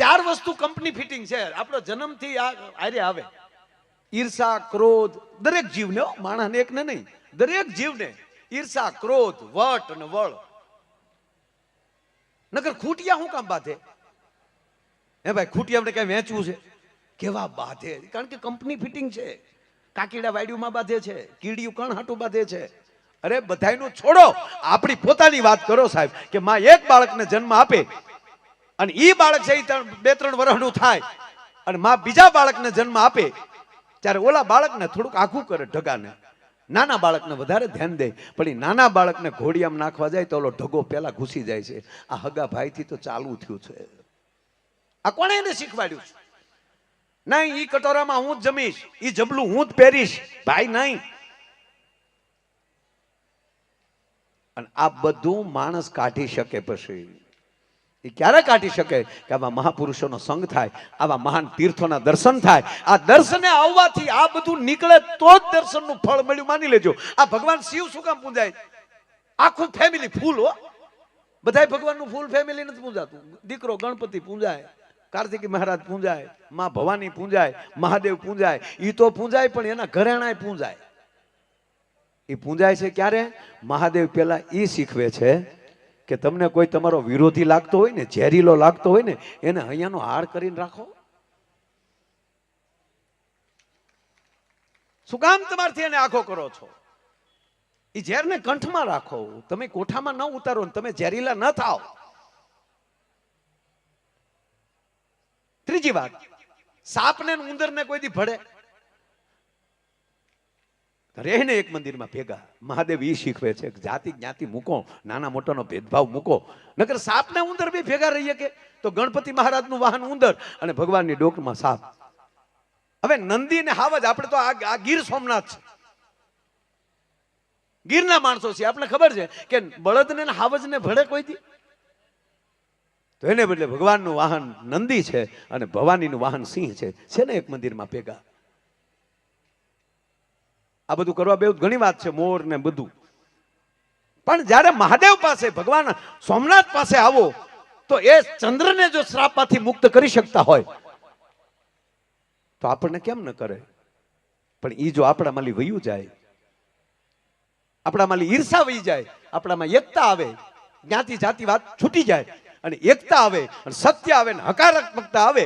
ચાર વસ્તુ company fitting છે. આપણો જન્મથી આ આવે. ઈર્ષા, ક્રોધ, દરેક જીવને માણસને એકને નહીં. દરેક જીવને ઈર્ષા, ક્રોધ, વટ અને વળ. નકર ખૂટિયા શું કામ બાધે? હે ભાઈ, ખૂટિયા આપણે કઈ વેચવું છે? કેવા બાંધે? કારણ કે કંપની ફિટિંગ છે. કાકીડા વાડીઓમાં બાંધે છે. કીડિયું કણ હાટું બાંધે છે. અરે, બધાયનું છોડો. આપણી પોતાની વાત કરો સાહેબ, કે માં એક બાળકને જન્મ આપે અને એ બાળક છે બે ત્રણ વર્ષનું થાય. અને માં બીજા બાળકને જન્મ આપે, ત્યારે ઓલા બાળકને થોડુંક આખું કરે ઢગાને. નાના બાળકને વધારે ધ્યાન દે, પણ એ નાના બાળકને ઘોડિયામ નાખવા જાય તો ઓલો ઢગો પહેલા ઘૂસી જાય છે. આ હગા ભાઈથી તો ચાલુ થયું છે. આ કોણે એને શીખવાડ્યું છે? નહીં એ કટોરામાં હું જ જમીશ એ જબલું હું જ પહેરીશ. ભાઈ નહીં. અને આ બધું માણસ કાઢી શકે પછી. એ ક્યારે કાઢી શકે કે આવા મહાપુરુષોનો સંગ થાય, આવા મહાન તીર્થોના દર્શન થાય? આ દર્શને આવવાથી આ બધું નીકળે તો જ દર્શનનું ફળ મળ્યું. માની લેજો, આ ભગવાન શિવ શું કામ પૂજાય? આખું ફેમિલી ફૂલ હો. બધાય ભગવાનનું ફૂલ ફેમિલી નથી પૂજાતું. દીકરો ગણપતિ પૂજાય, કાર્તિકી મહારાજ પૂજાય, માં ભવાની પૂજાય, મહાદેવ પૂજાય એ તો પૂજાય પણ એના ઘરેણાય પૂજાય. એ પૂજાય છે ક્યારે? મહાદેવ પેલા એ શીખવે છે કે તમને કોઈ તમારો વિરોધી લાગતો હોય ને, ઝેરીલો લાગતો હોય ને, એને અહીંયાનો હાર કરીને રાખો. શું કામ તમારથી એને આખો કરો છો? એ ઝેરને કંઠમાં રાખો. તમે કોઠામાં ન ઉતારો ને તમે ઝેરીલા ન થાઓ. ત્રીજી વાત, સાપને ઉંદરને કોઈ દી ભળે? રહેને એક મંદિરમાં ભેગા. મહાદેવ એ શીખવે છે જાતિ જ્ઞાતિ મૂકો, નાના મોટાનો ભેદભાવ મૂકો. નકર સાપને ઉંદર બી ભેગા રહીએ કે તો ગણપતિ મહારાજનું વાહન ઉંદર અને ભગવાનની ડોકમાં સાપ. હવે નંદી ને હાવજ, આપણે તો આ ગીર સોમનાથ છે. ગીરના માણસો છે આપણે ખબર છે કે બળદને હાવજને ભળે કોઈ દી? તો એને બદલે ભગવાનનું વાહન નંદી છે અને ભવાનીનું વાહન સિંહ છે. છે ને એક મંદિરમાં ભેગા. આ બધું કરવા બે ઘણી વાત છે, મોર ને બધું. પણ જ્યારે મહાદેવ પાસે, ભગવાન સોમનાથ પાસે આવો, તો એ ચંદ્રને જો શ્રાપમાંથી મુક્ત કરી શકતા હોય, તો આપણને કેમ ન કરે? પણ એ જો આપણા માલી વયું જાય આપણા માલી ઈર્ષા વહી જાય, આપણામાં એકતા આવે, જ્ઞાતિ જાતિ વાત છૂટી જાય, અને એકતા આવે, અને સત્ય આવે ને હકારાત્મકતા આવે,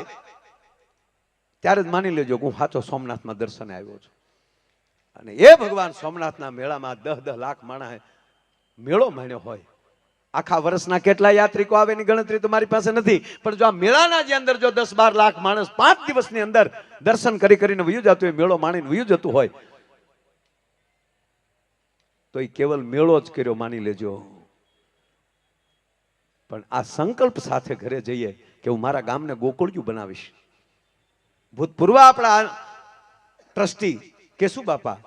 ત્યારે જ માની લેજો હું સાચો સોમનાથમાં દર્શને આવ્યો છું. અને એ ભગવાન, સોમનાથના મેળામાં દહ દહ લાખ માણસ મેળો માણ્યો હોય. આખા વર્ષના કેટલા યાત્રિકો આવે એની ગણતરી તો મારી પાસે નથી, પણ જો આ મેળાના જે અંદર જો દસ બાર લાખ માણસ પાંચ દિવસની અંદર દર્શન કરી કરીને વયું જતું હોય, મેળો માણીને વયું જતું હોય, તો એ કેવલ મેળો જ કર્યો માની લેજો. પણ આ સંકલ્પ સાથે ઘરે જઈએ કે હું મારા ગામને ગોકુળિયું બનાવીશ. ભૂતપૂર્વ આપણા ટ્રસ્ટી કેશુ બાપા?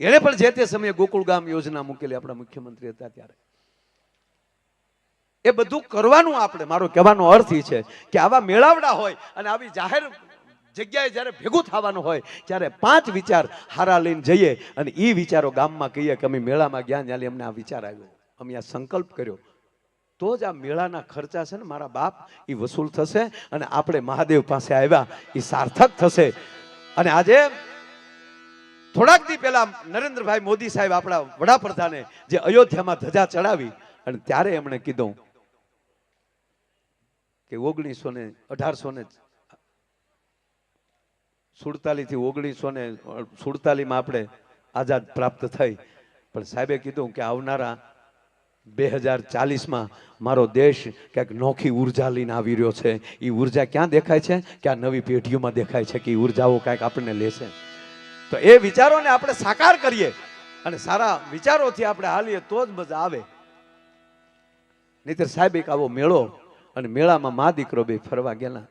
એણે પણ જે તે સમયે ગોકુળ ગામ યોજના મૂકેલી આપણા મુખ્યમંત્રી હતા ત્યારે. એ બધું કરવાનું આપણે. મારો કહેવાનો અર્થ એ છે કે આવા મેળાવડા હોય અને આવી જાહેર જગ્યાએ જ્યારે ભેગું થવાનું હોય, ત્યારે પાંચ વિચાર હારા લઈને જઈએ અને એ વિચારો ગામમાં કહીએ કે અમે મેળામાં ગયા ત્યારે અમને આ વિચાર આવ્યો. અમે આ સંકલ્પ કર્યો. તો જ આ મેળાના ખર્ચા છે ને મારા બાપ એ વસૂલ થશે અને આપણે મહાદેવ પાસે આવ્યા એ સાર્થક થશે. અને આજે થોડાક દી પહેલા નરેન્દ્રભાઈ મોદી સાહેબ આપણા વડાપ્રધાને જે અયોધ્યામાં ધજા ચડાવી અને ત્યારે એમણે કીધું કે ઓગણીસો ને અઢારસો ને સુડતાલીસથી ઓગણીસો ને સુડતાલીસમાં આપણે આઝાદ પ્રાપ્ત થઈ. પણ સાહેબે કીધું કે આવનારા બે હજાર ચાલીસમાં મારો દેશ ક્યાંક નોખી ઊર્જા લઈને આવી રહ્યો છે. એ ઊર્જા ક્યાં દેખાય છે? કે આ નવી પેઢીઓમાં દેખાય છે કે એ ઉર્જાઓ કાંઈક આપણને લેશે? તો એ વિચારોને આપણે સાકાર કરીએ અને સારા વિચારોથી આપણે હાલીએ તો જ મજા આવે. નહીતર સાહેબ, એક આવો મેળો અને મેળામાં મા દીકરો બે ફરવા ગયેલા.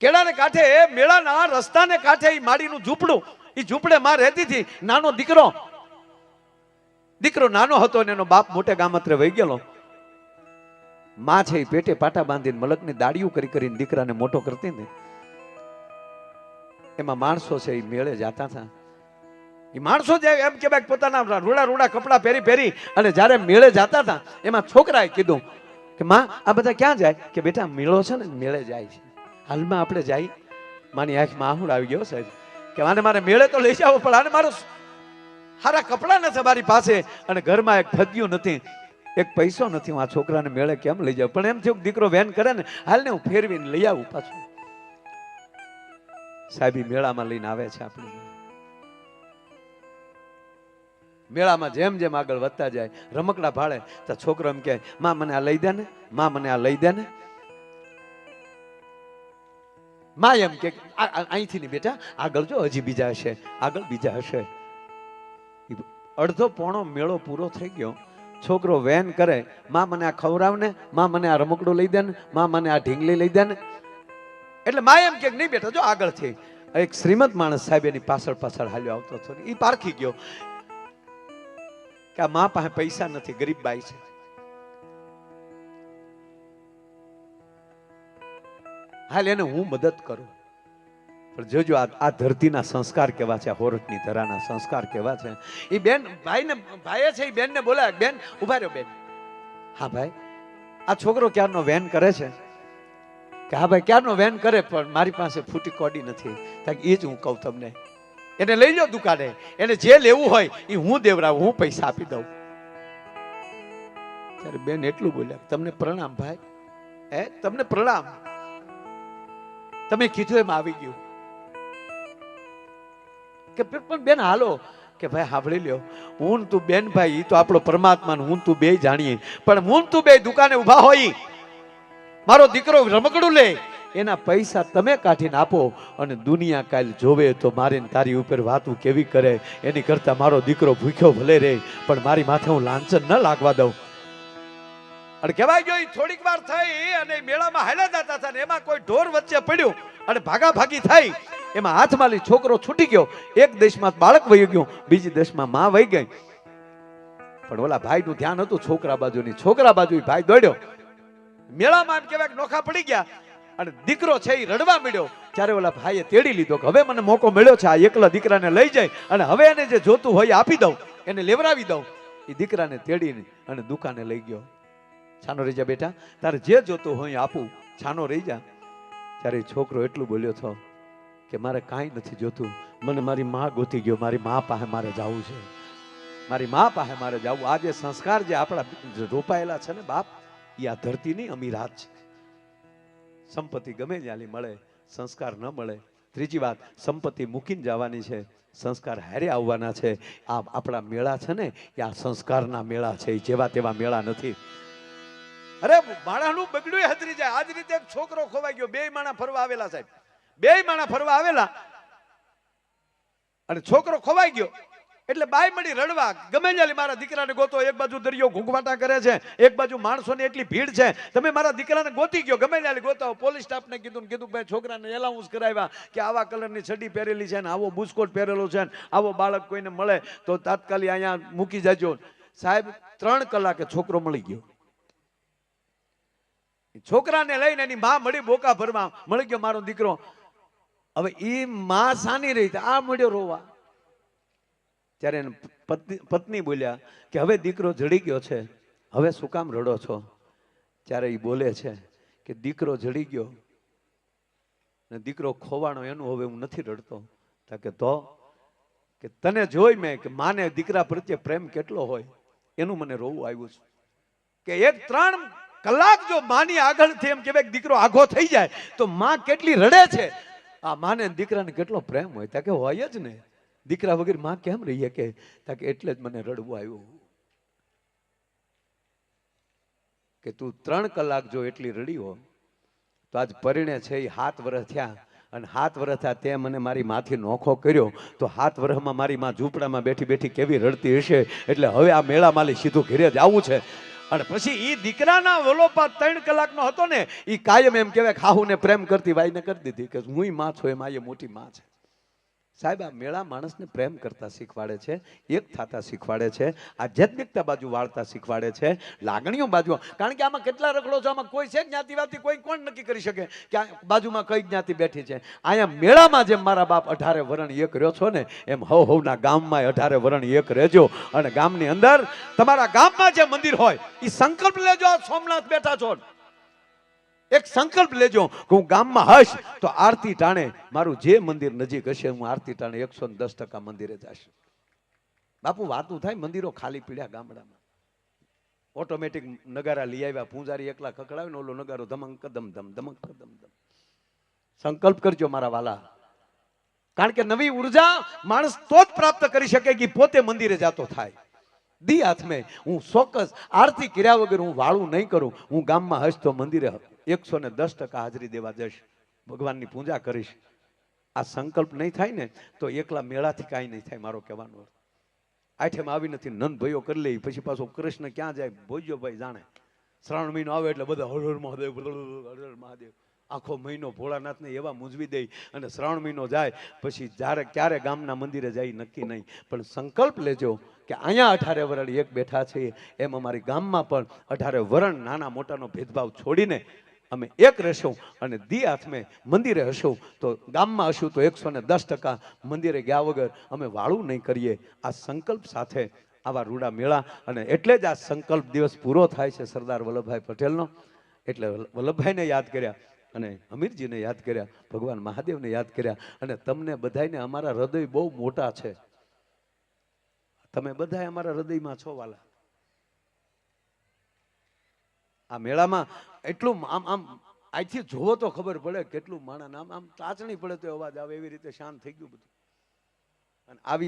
કેળાને કાંઠે, એ મેળાના રસ્તાને કાંઠે એ માડીનું ઝૂંપડું. એ ઝૂંપડે માં રહેતી હતી, નાનો દીકરો. દીકરો નાનો હતો ને એનો બાપ મોટે ગામત્રે વહી ગયેલો. માં છે એ પેટે પાટા બાંધીને મલકની દાડિયું કરી કરીને દીકરાને મોટો કરતી ને એમાં માણસો છે એ મેળે જાતા હતા. એ માણસો જે એમ કે પોતાના રૂડા રૂડા કપડા પહેરી પહેરી અને જ્યારે મેળે જાતા હતા, એમાં છોકરાએ કીધું કે, માં, આ બધા ક્યાં જાય? કે, બેટા, મેળો છે ને, મેળે જાય છે. હાલમાં આપણે જાય માની આંખમાં આહુડ આવી ગયો સાહેબ. કે, આને મારે મેળે તો લઈ જાવ, પણ આને મારો સારા કપડાં નથી મારી પાસે. અને ઘરમાં એક ફગ્યું નથી, એક પૈસો નથી. હું આ છોકરાને મેળે કેમ લઈ જાઉં? પણ એમ થયું દીકરો વેન કરે ને હાલ ને હું ફેરવીને લઈ આવું પાછું. સાહેબ મેળામાં લઈને આવે છે આપણે. મેળામાં જેમ જેમ આગળ વધતા જાય, રમકડા ભાળે, તો છોકરો એમ કહે, માં, મને આ લઈ દે ને માં, મને આ લઈ દે ને માં એમ કે "આ- આ- અહીંથી નહીં બેટા, આગળ જો, હજી બીજા હશે, આગળ બીજા હશે. અડધો પોણો મેળો પૂરો થઈ ગયો. છોકરો વેન કરે, માં, મને આ ખવરાવ ને માં, મને આ રમકડું લઈ દે ને માં, મને આ ઢીંગલી લઈ દે ને એટલે માં એમ કે નહીં બેટા, જો આગળથી એક શ્રીમંત માણસ સાહેબ એની પાછળ પાછળ હાલ્યો આવતો હતો એ પારખી ગયો કે આ મા પાસે પૈસા નથી, ગરીબ બાઈ છે. હાલ એને હું મદદ કરું. પણ જોજો આ ધરતીના સંસ્કાર કેવા છે હોરટની ધરાના સંસ્કાર કેવા છે. એ બેન ભાઈને, ભાઈએ છે એ બેનને બોલાય બેન, ઊભા રહ્યો બેન. હા ભાઈ, આ છોકરો ક્યારનો વેન કરે છે? કે હા ભાઈ, ક્યારનો વેન કરે? પણ મારી પાસે ફૂટી કોડી નથી. એ જ હું કહું તમને. એને લઈ લો દુકાને. એને જે લેવું હોય એ હું દેવરાવું, હું પૈસા આપી દઉં. ત્યારે બેન એટલું બોલ્યા તમને પ્રણામ ભાઈ. હે? તમને પ્રણામ. તમે કીધું એમ આવી ગયું. કે પણ બેન હાલો. કે ભાઈ સાંભળી લ્યો. હું તું બેન ભાઈ એ તો આપણો પરમાત્મા હું તું બે જાણીએ. પણ હું તું બે દુકાને ઊભા હોય. મારો દીકરો રમકડું લે. એના પૈસા તમે કાઢીને આપો અને દુનિયા કાલ જોવે તો મારી તારી ઉપર વાતું કેવી કરે? એની કરતા મારો દીકરો ભૂખ્યો ભલે રહે પણ મારી માથે હું લાંછન ન લાગવા દઉં. અને કહેવાય ગયો થોડીક વાર થઈ અને મેળામાં હાલ્યા જતા હતા એમાં કોઈ ઢોર વચ્ચે પડ્યું અને ભાગા ભાગી થઈ. એમાં હાથમાંથી છોકરો છૂટી ગયો. એક દેશમાં બાળક વહી ગયું, બીજી દેશમાં માં વહી ગઈ. પણ ઓલા ભાઈનું ધ્યાન હતું છોકરા બાજુની. છોકરા બાજુ ભાઈ દોડ્યો. મેળામાં એમ કહેવાય કે નોખા પડી ગયા અને દીકરો છે એ રડવા મળ્યો ત્યારે ઓલા ભાઈએ તેડી લીધો કે હવે મને મોકો મળ્યો છે, આ એકલા દીકરાને લઈ જાય અને હવે એને જે જોતું હોય આપી દઉં, એને લેવરાવી દઉં. એ દીકરાને તેડીને અને દુકાને લઈ ગયો. છાનો રહી જા બેટા, તારે જે જોતું હોય આપું. છાનો રહી જા. ત્યારે છોકરો એટલું બોલ્યો છો કે મારે કાંઈ નથી જોતું. મને મારી મા ગોતી ગયો, મારી મા પાસે મારે જવું છે. મારી મા પાસે મારે જવું. આ જે સંસ્કાર જે આપણા રોપાયેલા છે ને બાપ એ આ ધરતીની અમીરાત છે. સંપત્તિ ગમે ત્યાંની મળે, સંસ્કાર ન મળે. ત્રીજી વાત, સંપત્તિ મૂકીને જવાની છે, સંસ્કાર હારે આવવાના છે. આ આપણા મેળા છે ને, એ આ સંસ્કારના મેળા છે જેવા તેવા મેળા નથી. અરે માણાનું બગડ્યું હતરી જાય. આજ રીતે એક છોકરો ખોવાઈ ગયો. બે માણા ફરવા આવેલા સાહેબ. બે માણા ફરવા આવેલા. અને છોકરો ખોવાઈ ગયો. એટલે બાય મળી રડવા, ગમે ત્યાંથી મારા દીકરાને ગોતો, એક બાજુ દરિયો ઘૂંઘવાટા કરે છે, એક બાજુ માણસોની એટલી ભીડ છે. તમે મારા દીકરાને ગોતી ગયો, ગમે ત્યાંથી ગોતો પોલીસ સ્ટાફને કીધું કીધું ભાઈ છોકરાને એલાઉન્સ કરાવ્યા કે આવા કલરની છડી પહેરેલી છે ને આવો બુસ્કોટ પહેરેલો છે ને આવો બાળક કોઈને મળે તો તાત્કાલિક અહીંયા મૂકી જાજો. સાહેબ, ત્રણ કલાકે છોકરો મળી ગયો. છોકરાને લઈને એની માં મળી બોકા ભરવા મળી ગયો મારો દીકરો. હવે એ માં સાની રહી આ મળ્યો રોવા. ત્યારે એને પત્ની પત્ની બોલ્યા કે હવે દીકરો જડી ગયો છે, હવે શું કામ રડો છો? ત્યારે એ બોલે છે કે દીકરો જડી ગયો ને દીકરો ખોવાનો એનું હવે હું નથી રડતો. કે તો? કે તને જોઈ મેં કે માને દીકરા પ્રત્યે પ્રેમ કેટલો હોય? એનું મને રોવું આવ્યું છે. કે એક ત્રણ કલાક જો માની આગળથી એમ કે દીકરો આઘો થઈ જાય, તો માં કેટલી રડે છે? આ માને દીકરાને કેટલો પ્રેમ હોય? તા કે હોય જ ને. દીકરા વગરમાં કેમ રહીએ કે તાકે એટલે જ મને રડવું આવ્યું. કે તું ત્રણ કલાક જો એટલી રડી હો, તો આજ પરિણે છે એ હાથ વર્ષ થયા અને હાથ વર્ષ થયા તે મને મારી માથી નોખો કર્યો, તો હાથ વર્ષમાં મારી માં ઝૂંપડામાં બેઠી બેઠી કેવી રડતી હશે? એટલે હવે આ મેળા માલી સીધું ઘેરે જ આવું છે. અને પછી એ દીકરાના વલોપા ત્રણ કલાકનો હતો ને એ કાયમ એમ કહેવાય ખાહુને પ્રેમ કરતી વાઈને કરી દીધી કે હું માં છું, એમાં એ મોટી માં છે. સાહેબ, આ મેળા માણસને પ્રેમ કરતા શીખવાડે છે એક થતા શીખવાડે છે, આધ્યાત્મિકતા બાજુ વાળતા શીખવાડે છે, લાગણીઓ બાજુ કારણ કે આમાં કેટલા રખડો છો, આમાં કોઈ છે જ્ઞાતિવાદી, કોઈ કોણ નક્કી કરી શકે? કે બાજુમાં કઈ જ્ઞાતિ બેઠી છે? અહીંયા મેળામાં જેમ મારા બાપ અઢારે વરણ એક રહ્યો છો ને, એમ હવ હવના ગામમાં અઢારે વરણ એક રહેજો. અને ગામની અંદર તમારા ગામમાં જે મંદિર હોય એ સંકલ્પ લેજો, આ સોમનાથ બેઠા છો. એક સંકલ્પ લેજો કે હું ગામમાં હશ, તો આરતી ટાણે મારું જે મંદિર નજીક હશે, હું આરતી ટાણે એકસો દસ ટકા મંદિરે જશ. બાપુ, વાતું થાય, મંદિરો ખાલી પીડ્યા ગામડામાં. ઓટોમેટિક નગારા લઈ આવ્યા, પૂંજારી એકલા ખકડાવે ને ઓલો નગારો ધમંગ, કદમ, ધમ, ધમંગ, કદમ, ધમ. સંકલ્પ કરજો મારા વાલા. કારણ કે નવી ઊર્જા માણસ તો જ પ્રાપ્ત કરી શકે કે પોતે મંદિરે જાતો થાય. દી હાથમે હું ચોક્કસ આરતી કર્યા વગર હું વાળું નહીં કરું. હું ગામમાં હશ તો મંદિરે એકસો ને દસ ટકા હાજરી દેવા જઈશ. ભગવાનની પૂજા કરીશ. આ સંકલ્પ નહીં થાય ને, તો એકલા મેળાથી કાંઈ નહીં થાય મારો કહેવાનો અર્થ. આઠેમાં આવી નથી, નંદ ભયો કરી લે, પછી પાછો કૃષ્ણ ક્યાં જાય? ભોજ્યો ભાઈ જાણે. શ્રાવણ મહિનો આવે એટલે બધા હર હર મહાદેવ હર મહાદેવ. આખો મહિનો ભોળાનાથને એવા મૂંઝવી દઈ અને શ્રાવણ મહિનો જાય, પછી જ્યારે ક્યારે ગામના મંદિરે જાય નક્કી નહીં. પણ સંકલ્પ લેજો કે અહીંયા અઢારે વરણ એક બેઠા છે, એમ અમારી ગામમાં પણ અઢારે વરણ નાના મોટાનો ભેદભાવ છોડીને અમે એક રહેશું અને દી હાથમે મંદિરે હશું. તો ગામમાં હશું તો એકસો ને દસ ટકા મંદિરે ગયા વગર અમે વાળું નહીં કરીએ. આ સંકલ્પ સાથે આવા રૂડા મેળા અને એટલે જ આ સંકલ્પ દિવસ પૂરો થાય છે સરદાર વલ્લભભાઈ પટેલનો. એટલે વલ્લભભાઈને યાદ કર્યા અને હમીરજીને યાદ કર્યા, ભગવાન મહાદેવને યાદ કર્યા અને તમને બધાયને અમારા હૃદય બહુ મોટા છે. તમે બધા અમારા હૃદયમાં છો વાલા. આ મેળામાં એટલું આમ આમ અહીંથી જોવો તો ખબર પડે કેટલું માણસ, આમ આમ ચાચણી પડે તો અવાજ આવે, એવી રીતે શાંત થઈ ગયું બધું. અને આવી